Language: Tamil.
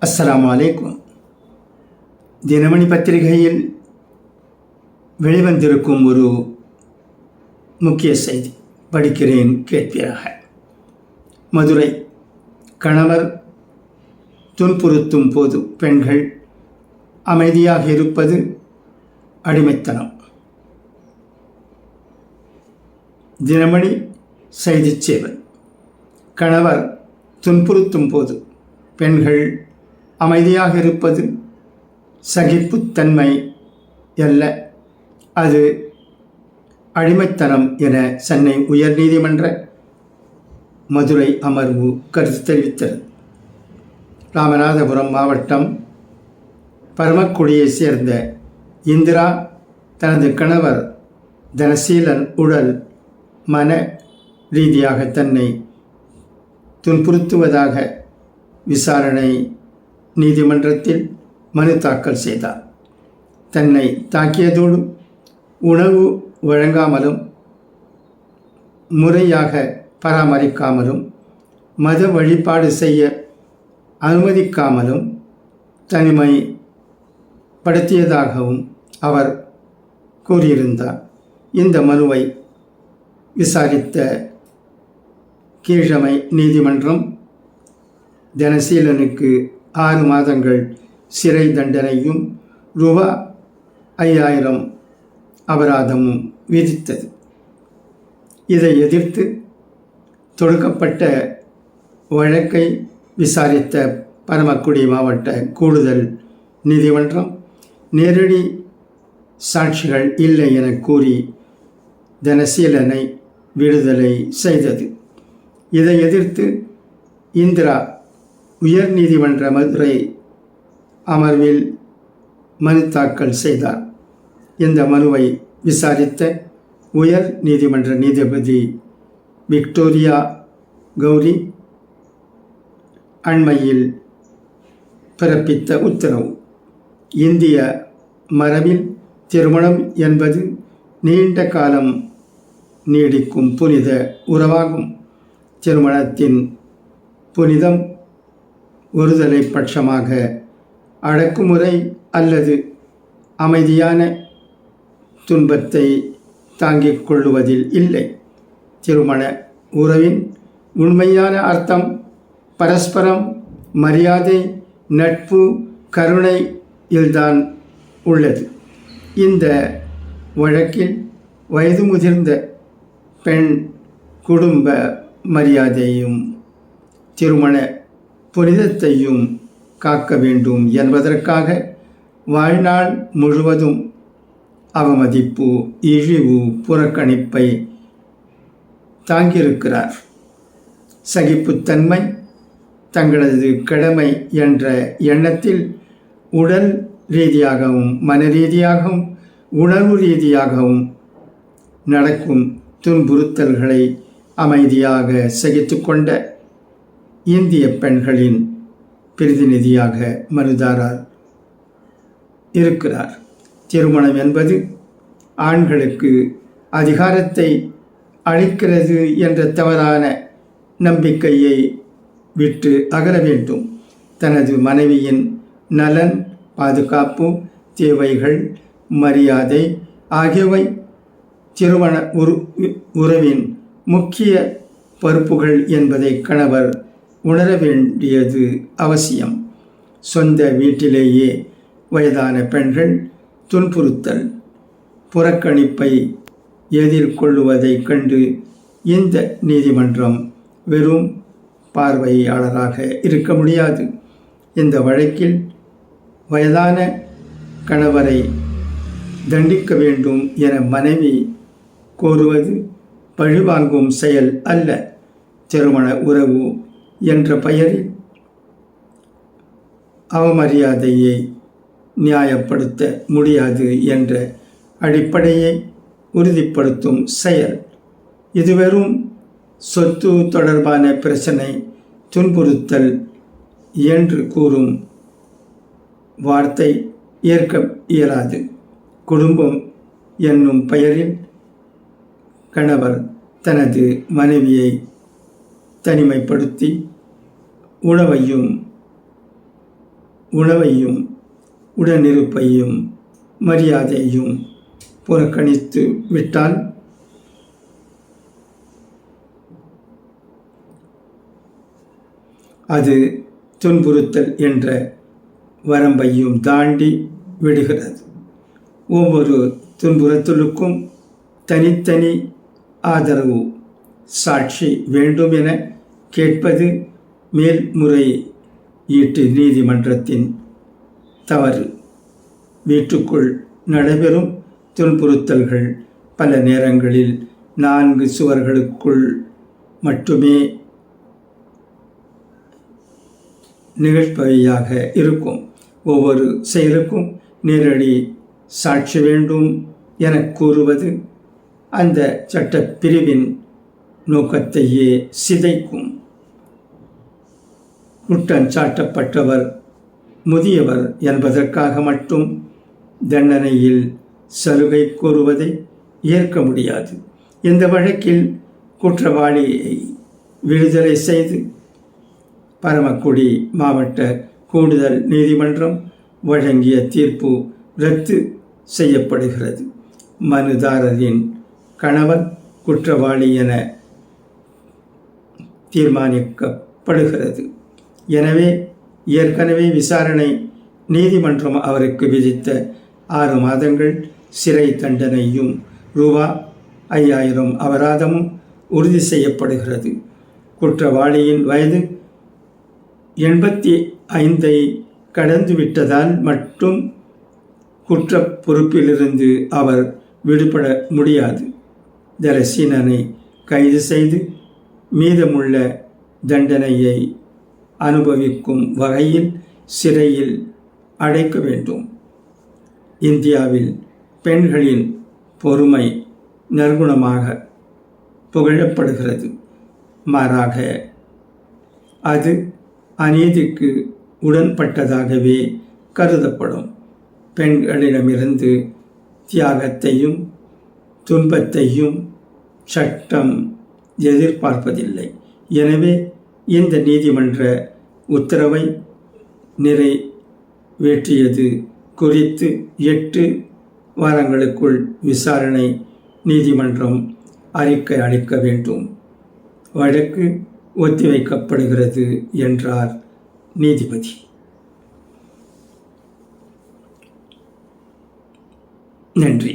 அஸ்லாம் வலைக்கும் தினமணி பத்திரிகையில் வெளிவந்திருக்கும் ஒரு முக்கிய செய்தி படிக்கிறேன் கேட்பீராக. மதுரை கணவர் துன்புறுத்தும் போது பெண்கள் அமைதியாக இருப்பது அடிமைத்தனம். தினமணி செய்திச் சேவன் கணவர் துன்புறுத்தும் போது பெண்கள் அமைதியாக இருப்பது சகிப்புத்தன்மை அல்ல. அது அடிமைத்தனம் என சென்னை உயர்நீதிமன்ற மதுரை அமர்வு கருத்து தெரிவித்தது. ராமநாதபுரம் மாவட்டம் பரமக்குடியைச் சேர்ந்த இந்திரா தனது கணவர் தனசீலன் உடல் மன ரீதியாக தன்னை துன்புறுத்துவதாக விசாரணை நீதிமன்றத்தில் மனு தாக்கல் செய்தார். தன்னை தாக்கியதோடு உணவு வழங்காமலும் முறையாக பராமரிக்காமலும் மத வழிபாடு செய்ய அனுமதிக்காமலும் தனிமைப்படுத்தியதாகவும் அவர் கூறியிருந்தார். இந்த மனுவை விசாரித்த கீழமை நீதிமன்றம் தனசீலனுக்கு ஆறு மாதங்கள் சிறை தண்டனையும் ரூபா ஐயாயிரம் அபராதமும் விதித்தது. இதை எதிர்த்து தொடுக்கப்பட்ட வழக்கை விசாரித்த பரமக்குடி மாவட்ட கூடுதல் நீதிமன்றம் நேரடி சாட்சிகள் இல்லை என கூறி தனசீலனை விடுதலை செய்தது. இதை எதிர்த்து இந்திரா உயர் நீதிமன்ற மதுரை அமர்வில் மனு தாக்கல் செய்தார். இந்த மனுவை விசாரித்த உயர் நீதிமன்ற நீதிபதி விக்டோரியா கௌரி அண்மையில் பிறப்பித்த உத்தரவு. இந்திய மரபில் திருமணம் என்பது நீண்ட காலம் நீடிக்கும் புனித உறவாகும். திருமணத்தின் புனிதம் ஒருதலை பட்சமாக அடக்குமுறை அல்லது அமைதியான துன்பத்தை தாங்கிக் கொள்ளுவதில் இல்லை. திருமண உறவின் உண்மையான அர்த்தம் பரஸ்பரம் மரியாதை நட்பு கருணை இல்தான் உள்ளது. இந்த வழக்கில் வயது முதிர்ந்த பெண் குடும்ப மரியாதையும் திருமண புனிதத்தையும் காக்க வேண்டும் என்பதற்காக வாழ்நாள் முழுவதும் அவமதிப்பு இழிவு புறக்கணிப்பை தாங்கியிருக்கிறார். சகிப்புத்தன்மை தங்களது கடமை என்ற எண்ணத்தில் உடல் ரீதியாகவும் மன ரீதியாகவும் உணர்வு ரீதியாகவும் நடக்கும் துன்புறுத்தல்களை அமைதியாக சகித்து கொண்ட இந்திய பெண்களின் பிரதிநிதியாக மனுதாரர் இருக்கிறார். திருமணம் என்பது ஆண்களுக்கு அதிகாரத்தை அளிக்கிறது என்ற தவறான நம்பிக்கையை விட்டு அகல வேண்டும். தனது மனைவியின் நலன் பாதுகாப்பு தேவைகள் மரியாதை ஆகியவை திருமண உரு உறவின் முக்கிய பொறுப்புகள் என்பதை கணவர் உணர வேண்டியது அவசியம். சொந்த வீட்டிலேயே வயதான பெண்கள் துன்புறுத்தல் புறக்கணிப்பை எதிர்கொள்ளுவதைக் கண்டு இந்த நீதிமன்றம் வெறும் பார்வையாளராக இருக்க முடியாது. இந்த வழக்கில் வயதான கணவரை தண்டிக்க வேண்டும் என மனைவி கோருவது பழிவாங்கும் செயல் அல்ல. திருமண உறவு என்ற பெயரில் அவமரியாதையை நியாயப்படுத்த முடியாது என்ற அடிப்படையை உறுதிப்படுத்தும் செயல். இது வெறும் சொத்து தொடர்பான பிரச்சனை துன்புறுத்தல் என்று கூறும் வார்த்தை ஏற்க இயலாது. குடும்பம் என்னும் பெயரில் கணவர் தனது மனைவியை தனிமைப்படுத்தி உணவையும் உணவையும் உடனிருப்பையும் மரியாதையும் புறக்கணித்து விட்டால் அது துன்புறுத்தல் என்ற வரம்பையும் தாண்டி விடுகிறது. ஒவ்வொரு துன்புறுத்தலுக்கும் தனித்தனி ஆதரவு சாட்சி வேண்டும் என கேட்பது மேல்முறையீட்டு நீதிமன்றத்தின் தவறு. வீட்டுக்குள் நடைபெறும் துன்புறுத்தல்கள் பல நேரங்களில் நான்கு சுவர்களுக்குள் மட்டுமே நிகழ்பவையாக இருக்கும். ஒவ்வொரு செயலுக்கும் நேரடி சாட்சி வேண்டும் என கூறுவது அந்த சட்டப்பிரிவின் நோக்கத்தையே சிதைக்கும். குற்றம் சாட்டப்பட்டவர் முதியவர் என்பதற்காக மட்டும் தண்டனையில் சலுகை கோருவதை ஏற்க முடியாது. இந்த வழக்கில் குற்றவாளியை விடுதலை செய்து பரமக்குடி மாவட்ட கூடுதல் நீதிமன்றம் வழங்கிய தீர்ப்பு ரத்து செய்யப்படுகிறது. மனுதாரரின் கணவன் குற்றவாளி என தீர்மானிக்கப்படுகிறது. எனவே ஏற்கனவே விசாரணை நீதிமன்றம் அவருக்கு விதித்த ஆறு மாதங்கள் சிறை தண்டனையும் ரூபா ஐயாயிரம் அபராதமும் உறுதி செய்யப்படுகிறது. குற்றவாளியின் வயது எண்பத்தி ஐந்தை கடந்துவிட்டதால் மட்டும் குற்ற பொறுப்பிலிருந்து அவர் விடுபட முடியாது. தரசீனனை கைது செய்து மீதமுள்ள தண்டனையை அனுபவிக்கும் வகையில் சிறையில் அடைக்க வேண்டும். இந்தியாவில் பெண்களின் பொறுமை நற்குணமாக புகழப்படுகிறது. மாறாக அது அநீதிக்கு உடன்பட்டதாகவே கருதப்படும். பெண்களிடமிருந்து தியாகத்தையும் துன்பத்தையும் சட்டம் எதிர்பார்ப்பதில்லை. எனவே இந்த நீதிமன்ற உத்தரவை நிறைவேற்றியது குறித்து எட்டு வாரங்களுக்குள் விசாரணை நீதிமன்றம் அறிக்கை அளிக்க வேண்டும். வழக்கு ஒத்திவைக்கப்படுகிறது என்றார் நீதிபதி. நன்றி.